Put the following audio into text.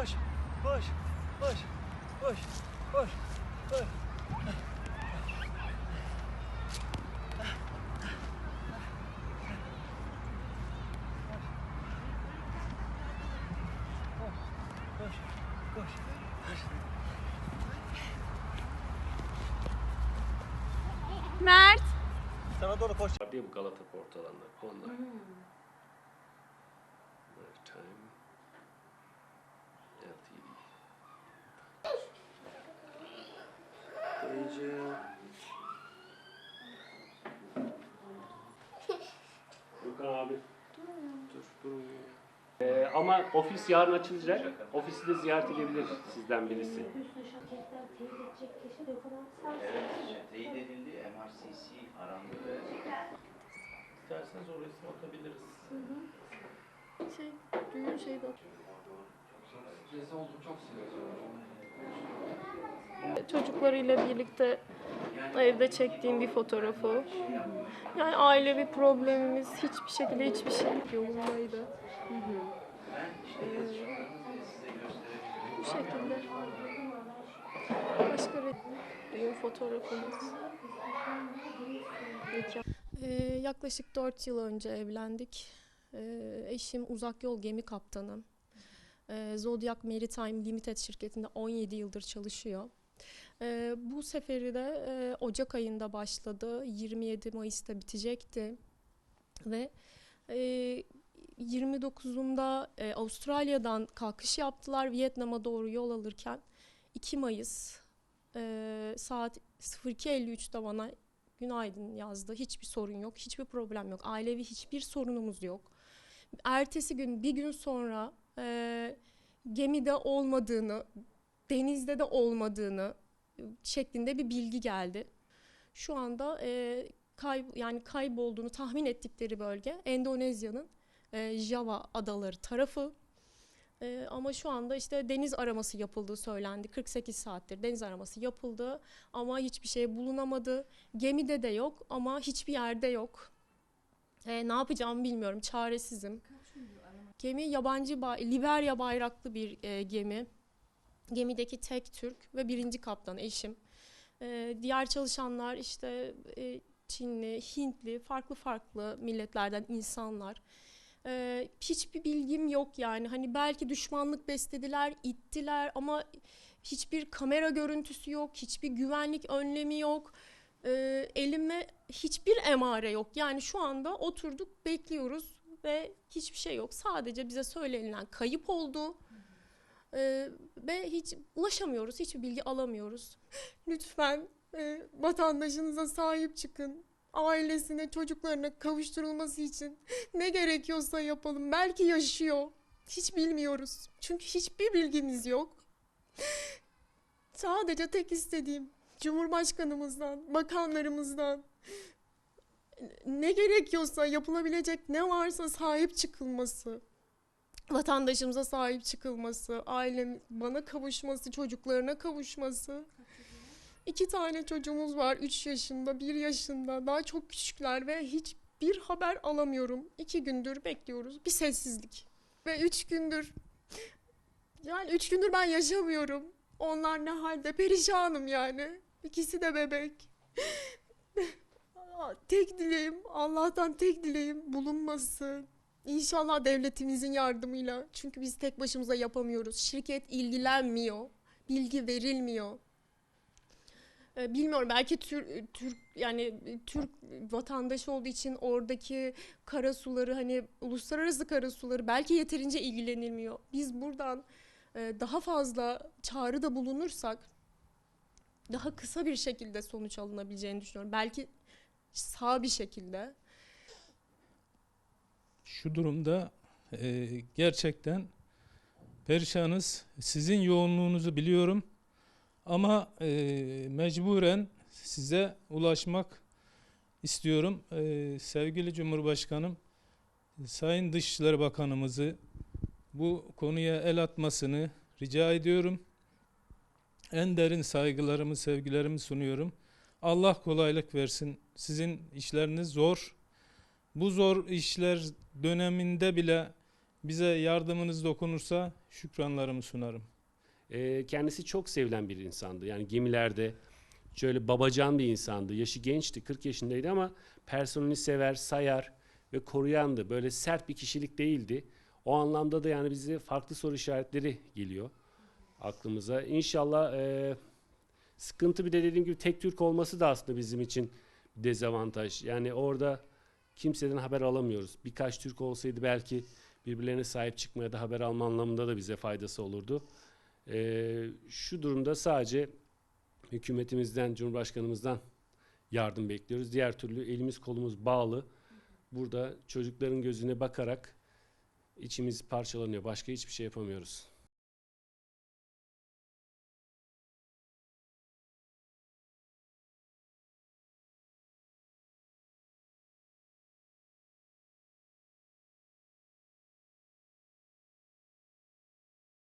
Koş, koş, koş, koş, koş, koş. Koş, koş, koş. Mert. Sana doğru koş. Diye bu Galata portalanlar. Onlar. Lifetime. LTD. Dayıcı. Gökhan abi. Dur, dur. Ee, ama ofis yarın açılacak. Ofisi de ziyaret edebilir sizden birisi. Evet, teyit edildi. MRCC arandı ve İsterseniz orasını atabiliriz. Şey, düğün şeyde. Çocuklarıyla birlikte evde çektiğim bir fotoğrafı. Yani ailevi problemimiz hiçbir şekilde hiçbir şey yolundaydı. Ee, bu şekilde. Başka düğün fotoğrafımız. Ee, yaklaşık 4 yıl önce evlendik. Ee, eşim uzak yol gemi kaptanı. Ee, Zodiac Maritime Limited şirketinde 17 yıldır çalışıyor. Ee, bu seferi de e, Ocak ayında başladı. 27 Mayıs'ta bitecekti. Ve e, 29'unda e, Avustralya'dan kalkış yaptılar. Vietnam'a doğru yol alırken 2 Mayıs e, saat 02.53'te bana günaydın yazdı. Hiçbir sorun yok, hiçbir problem yok. Ailevi hiçbir sorunumuz yok. Ertesi gün, bir gün sonra e, gemide olmadığını, denizde de olmadığını e, şeklinde bir bilgi geldi. Şu anda e, kayb yani kaybolduğunu tahmin ettikleri bölge Endonezya'nın e, Java adaları tarafı. E, ama şu anda işte deniz araması yapıldığı söylendi. 48 saattir deniz araması yapıldı ama hiçbir şey bulunamadı. Gemide de yok ama hiçbir yerde yok. E, ne yapacağımı bilmiyorum. Çaresizim. Gemi yabancı ba- Liberya bayraklı bir e, gemi. Gemideki tek Türk ve birinci kaptan eşim. E, diğer çalışanlar işte e, Çinli, Hintli, farklı farklı milletlerden insanlar. E, hiçbir bilgim yok yani. Hani belki düşmanlık beslediler, ittiler ama hiçbir kamera görüntüsü yok, hiçbir güvenlik önlemi yok. E, elime hiçbir emare yok. Yani şu anda oturduk, bekliyoruz ve hiçbir şey yok. Sadece bize söylenilen kayıp oldu. Ee, ve hiç ulaşamıyoruz, hiçbir bilgi alamıyoruz. Lütfen e, vatandaşınıza sahip çıkın. Ailesine, çocuklarına kavuşturulması için ne gerekiyorsa yapalım. Belki yaşıyor. Hiç bilmiyoruz. Çünkü hiçbir bilgimiz yok. Sadece tek istediğim Cumhurbaşkanımızdan, bakanlarımızdan ne gerekiyorsa yapılabilecek ne varsa sahip çıkılması vatandaşımıza sahip çıkılması, ailem bana kavuşması, çocuklarına kavuşması. İki tane çocuğumuz var. Üç yaşında, bir yaşında. Daha çok küçükler ve hiçbir haber alamıyorum. İki gündür bekliyoruz. Bir sessizlik. Ve üç gündür yani üç gündür ben yaşamıyorum. Onlar ne halde? Perişanım yani. İkisi de bebek. tek dileğim, Allah'tan tek dileğim bulunması. İnşallah devletimizin yardımıyla. Çünkü biz tek başımıza yapamıyoruz. Şirket ilgilenmiyor. Bilgi verilmiyor. Ee, Bilmiyorum belki Türk, Türk yani Türk vatandaşı olduğu için oradaki karasuları hani uluslararası karasuları belki yeterince ilgilenilmiyor. Biz buradan e, daha fazla çağrıda bulunursak daha kısa bir şekilde sonuç alınabileceğini düşünüyorum. Belki sağ bir şekilde. Şu durumda e, gerçekten perişanız. Sizin yoğunluğunuzu biliyorum ama e, mecburen size ulaşmak istiyorum. E, sevgili Cumhurbaşkanım, Sayın Dışişleri Bakanımızı bu konuya el atmasını rica ediyorum. En derin saygılarımı, sevgilerimi sunuyorum. Allah kolaylık versin. Sizin işleriniz zor. Bu zor işler döneminde bile Bize yardımınız dokunursa şükranlarımı sunarım. Ee, kendisi çok sevilen bir insandı. Yani gemilerde şöyle babacan bir insandı. Yaşı gençti, 40 yaşındaydı ama personeli sever, sayar ve koruyandı. Böyle sert bir kişilik değildi. O anlamda da yani bize farklı soru işaretleri geliyor aklımıza. İnşallah e, sıkıntı bir de dediğim gibi tek Türk olması da aslında bizim için bir dezavantaj. Yani orada kimseden haber alamıyoruz. Birkaç Türk olsaydı belki birbirlerine sahip çıkmaya da haber alma anlamında da bize faydası olurdu. Ee, şu durumda sadece hükümetimizden, Cumhurbaşkanımızdan yardım bekliyoruz. Diğer türlü elimiz kolumuz bağlı. Burada çocukların gözüne bakarak içimiz parçalanıyor. Başka hiçbir şey yapamıyoruz.